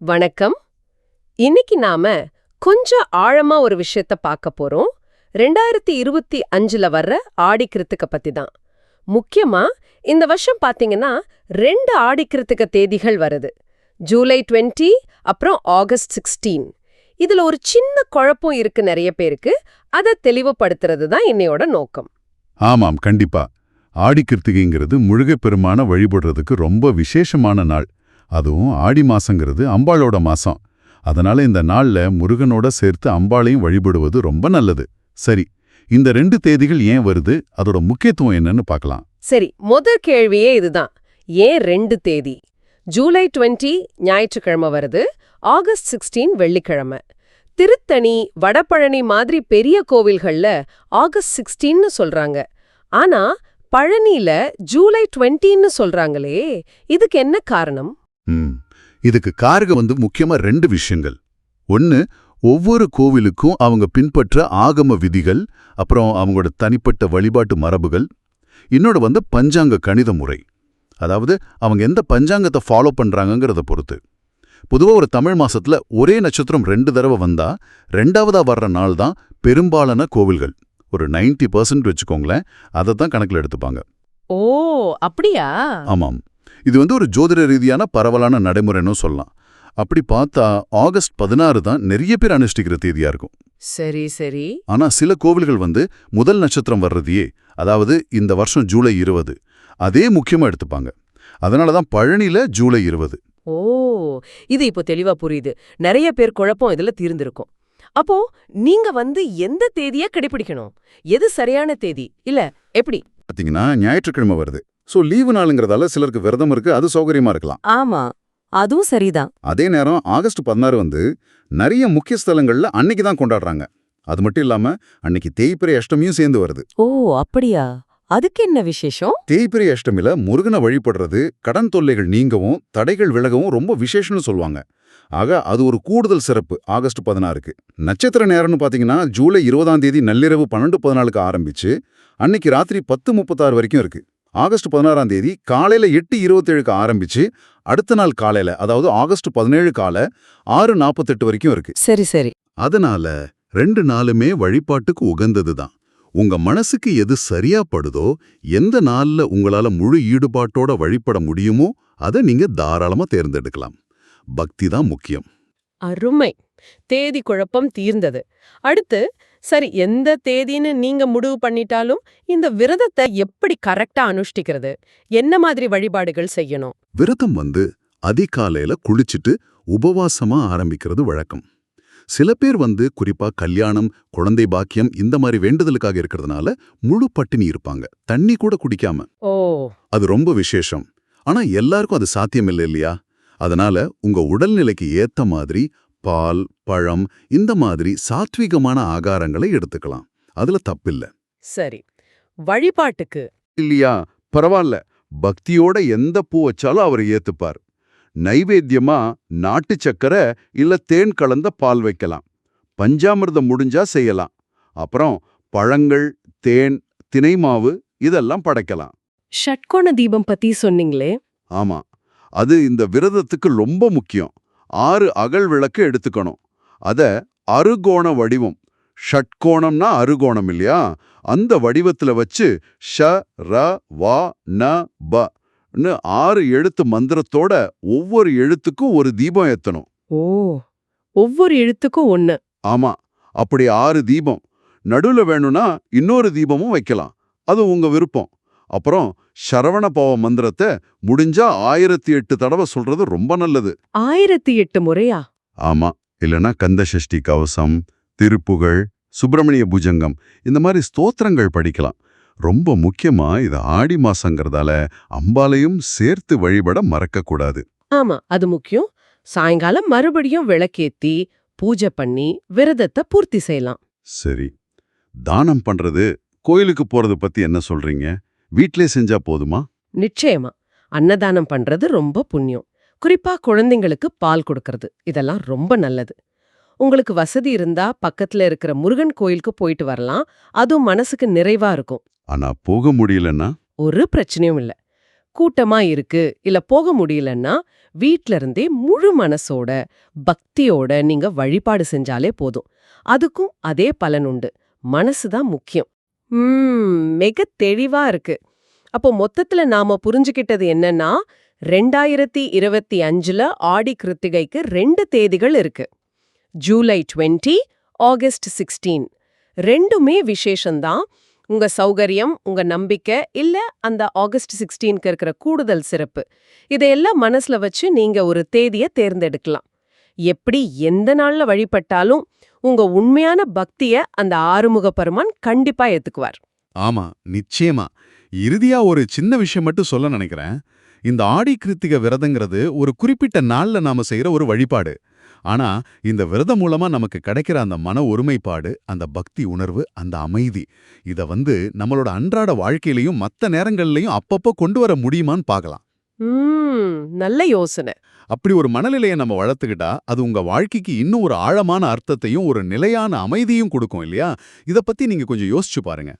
வணக்கம். இன்னைக்கு நாம கொஞ்சம் ஆழமா ஒரு விஷயத்த பார்க்க போறோம். ரெண்டாயிரத்தி இருபத்தி அஞ்சுல வர்ற ஆடி பத்தி தான். முக்கியமா இந்த வருஷம் பாத்தீங்கன்னா ரெண்டு ஆடி தேதிகள் வருது. ஜூலை 20 அப்புறம் ஆகஸ்ட் சிக்ஸ்டீன். இதுல ஒரு சின்ன குழப்பம் இருக்கு நிறைய பேருக்கு. அதை தெளிவுபடுத்துறது தான் என்னையோட நோக்கம். ஆமாம் கண்டிப்பா. ஆடி முழுகப் பெருமான வழிபடுறதுக்கு ரொம்ப விசேஷமான நாள். அதுவும் ஆடி மாசங்கிறது அம்பாளோட மாசம். அதனால இந்த நாள்ல முருகனோட சேர்த்து அம்பாளையும் வழிபடுவது ரொம்ப நல்லது. சரி இந்த ரெண்டு தேதிகள் ஏன் வருது? அதோட முக்கியத்துவம் என்னன்னு பார்க்கலாம். சரி முதல் கேள்வியே இதுதான். ஏன் ரெண்டு தேதி? ஜூலை 20 ஞாயிற்றுக்கிழமை வருது. ஆகஸ்ட் சிக்ஸ்டீன் வெள்ளிக்கிழமை. திருத்தணி வடபழனி மாதிரி பெரிய கோவில்கள்ல ஆகஸ்ட் சிக்ஸ்டீன்னு சொல்றாங்க. ஆனா பழனியில ஜூலை 20ன்னு சொல்றாங்களே இதுக்கு என்ன காரணம்? இதுக்கு காரணம் வந்து முக்கியமா ரெண்டு விஷயங்கள். ஒன்னு ஒவ்வொரு கோவிலுக்கும் அவங்க பின்பற்ற ஆகம விதிகள் அப்புறம் அவங்களோட தனிப்பட்ட வழிபாட்டு மரபுகள். இன்னொரு வந்து பஞ்சாங்க கணித முறை. அதாவது அவங்க எந்த பஞ்சாங்கத்தை ஃபாலோ பண்றாங்கங்கிறத பொறுத்து. பொதுவா ஒரு தமிழ் மாசத்துல ஒரே நட்சத்திரம் ரெண்டு தடவை வந்தா ரெண்டாவதா வர்ற நாள் தான் பெரும்பாலான கோவில்கள். ஒரு 90% பர்சன்ட் வச்சுக்கோங்களேன் அதை தான் கணக்கில் எடுத்துப்பாங்க. ஓ அப்படியா? ஆமாம். இது வந்து ஒரு ஜோதிட ரீதியான பரவலான நடைமுறைன்னு சொல்லலாம். அப்படி பார்த்தா ஆகஸ்ட் பதினாறு தான் நிறைய பேர் அனுஷ்டிக்கிற தேதியா இருக்கும். சரி சரி. ஆனா சில கோவில்கள் வந்து முதல் நட்சத்திரம் வர்றதையே அதாவது இந்த வருஷம் ஜூலை இருபது அதே முக்கியமா எடுத்துப்பாங்க. அதனால தான் பழனியில ஜூலை இருபது. ஓ இது இப்போ தெளிவா புரியுது. நிறைய பேர் குழப்பம் இதுல தீர்ந்திருக்கும். அப்போ நீங்க வந்து எந்த தேதிய கடைபிடிக்கணும்? எது சரியான தேதி? இல்ல எப்படி? பார்த்தீங்கன்னா ஞாயிற்றுக்கிழமை வருது. ஸோ லீவு நாளுங்கிறதால சிலருக்கு விரதம் இருக்கு அது சௌகரியமா இருக்கலாம். ஆமா அதுவும் சரிதான். அதே நேரம் ஆகஸ்ட் பதினாறு வந்து நிறைய முக்கிய ஸ்தலங்கள்ல அன்னைக்கு தான் கொண்டாடுறாங்க. அது மட்டும் இல்லாம அன்னைக்கு தேய்பிரை அஷ்டமியும் சேர்ந்து வருது. ஓ அப்படியா? அதுக்கு என்ன விசேஷம்? தேய்பிரை அஷ்டமில முருகனை வழிபடுறது கடன் தொல்லைகள் நீங்கவும் தடைகள் விலகவும் ரொம்ப விசேஷம்னு சொல்லுவாங்க. ஆக அது ஒரு கூடுதல் சிறப்பு ஆகஸ்ட் பதினாறுக்கு. நட்சத்திர நேரம்னு பாத்தீங்கன்னா ஜூலை இருபதாம் தேதி நள்ளிரவு பன்னெண்டு பதினாலுக்கு ஆரம்பிச்சு அன்னைக்கு ராத்திரி பத்து முப்பத்தாறு வரைக்கும் இருக்கு. ஆகஸ்ட் பதினாறாம் தேதி காலையில எட்டு இருபத்தேழுக்கு ஆரம்பிச்சு அடுத்த நாள் காலையில அதாவது ஆகஸ்ட் பதினேழு காலை ஆறு நாற்பத்தெட்டு வரைக்கும் இருக்கு. சரி சரி. அதனால ரெண்டு நாளுமே வழிபாட்டுக்கு உகந்தது தான் உங்க மனசுக்கு எது சரியா படுதோ எந்த நாள்ல உங்களால முழு ஈடுபாட்டோட வழிபட முடியுமோ அதை நீங்க தாராளமா தேர்ந்தெடுக்கலாம். பக்தி தான் முக்கியம். அருமை. தேதி குழப்பம் தீர்ந்தது. அடுத்து சரி எந்த தேதின்னு நீங்க முடிவு பண்ணிட்டாலும் இந்த விரதத்தை எப்படி கரெக்டா அனுஷ்டிக்கிறது? என்ன மாதிரி வழிபாடுகள் செய்யணும்? விரதம் வந்து அதிகாலையில குளிச்சிட்டு உபவாசமா ஆரம்பிக்கிறது வழக்கம். சில பேர் வந்து குறிப்பா கல்யாணம் குழந்தை பாக்கியம் இந்த மாதிரி வேண்டுதலுக்காக இருக்கிறதுனால முழு பட்டினி இருப்பாங்க. தண்ணி கூட குடிக்காம. ஓ. அது ரொம்ப விசேஷம். ஆனா எல்லாருக்கும் அது சாத்தியம் இல்லை இல்லையா? அதனால உங்க உடல்நிலைக்கு ஏத்த மாதிரி பால் பழம் இந்த மாதிரி சாத்வீகமான ஆகாரங்களை எடுத்துக்கலாம். அதுல தப்பில்ல. சரி. வழிபாட்டுக்கு. இல்லையா? பரவாயில்ல பக்தியோட எந்த பூ வச்சாலும் அவர் ஏத்துப்பார். நைவேத்தியமா நாட்டு சக்கரை இல்ல தேன் கலந்த பால் வைக்கலாம். பஞ்சாமிர்தம் முடிஞ்சா செய்யலாம். அப்புறம் பழங்கள் தேன் தினை மாவு இதெல்லாம் படைக்கலாம். ஷட்கோண தீபம் பத்தி சொன்னீங்களே. ஆமா. அது இந்த விரதத்துக்கு ரொம்ப முக்கியம். ஆறு அகல் விளக்கு எடுத்துக்கணும். அத அறுகோண வடிவம். ஷட்கோணம்னா அறுகோணம் இல்லையா? அந்த வடிவத்துல வச்சு ஷ ர வ ந ப ன்னு ஆறு எழுத்து மந்திரத்தோட ஒவ்வொரு எழுத்துக்கும் ஒரு தீபம் ஏத்தணும். ஓ ஒவ்வொரு எழுத்துக்கும் ஒண்ணு. ஆமா அப்படி ஆறு தீபம். நடுவுல வேணும்னா இன்னொரு தீபமும் வைக்கலாம். அது உங்க விருப்பம். அப்புறம் சரவண பவ மந்திரத்தை முடிஞ்சா ஆயிரத்தி எட்டு தடவை சொல்றது ரொம்ப நல்லது. ஆயிரத்தி எட்டு முறையா? ஆமா. இல்லனா கந்த சஷ்டி கவசம் திருப்புகழ் சுப்பிரமணிய புஜங்கம் இந்த மாதிரி ஸ்தோத்திரங்கள் படிக்கலாம். ரொம்ப முக்கியமா இது ஆடி மாசங்கிறதால அம்பாலையும் சேர்த்து வழிபட மறக்கக்கூடாது ஆமா. அது முக்கியம். சாயங்காலம் மறுபடியும் விளக்கேத்தி பூஜை பண்ணி விரதத்தை பூர்த்தி செய்யலாம். சரி. தானம் பண்றது கோயிலுக்கு போறது பத்தி என்ன சொல்றீங்க? வீட்லயே செஞ்சா போதுமா? நிச்சயமா. அன்னதானம் பண்றது ரொம்ப புண்ணியம். குறிப்பா குழந்தைங்களுக்கு பால் கொடுக்கறது. இதெல்லாம் ரொம்ப நல்லது. உங்களுக்கு வசதி இருந்தா பக்கத்துல இருக்கிற முருகன் கோயிலுக்கு போயிட்டு வரலாம். அதுவும் மனசுக்கு நிறைவா இருக்கும். ஆனா போக முடியலன்னா? ஒரு பிரச்சனையும் இல்ல. கூட்டமா இருக்கு இல்ல போக முடியலன்னா வீட்ல இருந்தே முழு மனசோட பக்தியோட நீங்க வழிபாடு செஞ்சாலே போதும். அதுக்கும் அதே பலன் உண்டு. மனசுதான் முக்கியம். ம் மிக தெளிவா இருக்கு. அப்போ மொத்தத்துல நாம புரிஞ்சுக்கிட்டது என்னன்னா ரெண்டாயிரத்தி இருபத்தி அஞ்சுல ஆடி கிருத்திகைக்கு ரெண்டு தேதிகள் இருக்கு. July 20 August sixteen. ரெண்டுமே விசேஷந்தான் உங்க சௌகரியம் உங்க நம்பிக்கை இல்ல அந்த ஆகஸ்ட் சிக்ஸ்டீனுக்கு இருக்கிற கூடுதல் சிறப்பு. இதையெல்லாம் மனசுல வச்சு நீங்க ஒரு தேதிய தேர்ந்தெடுக்கலாம். எப்படி எந்த நாள்ல வழிபட்டாலும் உங்க உண்மையான பக்திய அந்த ஆறுமுகபரமான் கண்டிப்பா ஏத்துக்குவார். ஆமா நிச்சயமா. இறுதியா ஒரு சின்ன விஷயம் மட்டும் சொல்ல நினைக்கிறேன். இந்த ஆடி கிருத்திக விரதங்கிறது ஒரு குறிப்பிட்ட நாள்ல நாம செய்யற ஒரு வழிபாடு. ஆனா இந்த விரதம் மூலமா நமக்கு கிடைக்கிற அந்த மன ஒருமைப்பாடு அந்த பக்தி உணர்வு அந்த அமைதி இத வந்து நம்மளோட அன்றாட வாழ்க்கையிலயும் மத்த நேரங்கள்லயும் அப்பப்போ கொண்டு வர முடியுமான்னு பார்க்கலாம். நல்ல யோசனை. அப்படி ஒரு மனநிலையை நம்ம வளர்த்துக்கிட்டா அது உங்க வாழ்க்கைக்கு இன்னும் ஒரு ஆழமான அர்த்தத்தையும் ஒரு நிலையான அமைதியும் கொடுக்கும் இல்லையா? இத பத்தி நீங்க கொஞ்சம் யோசிச்சு பாருங்க.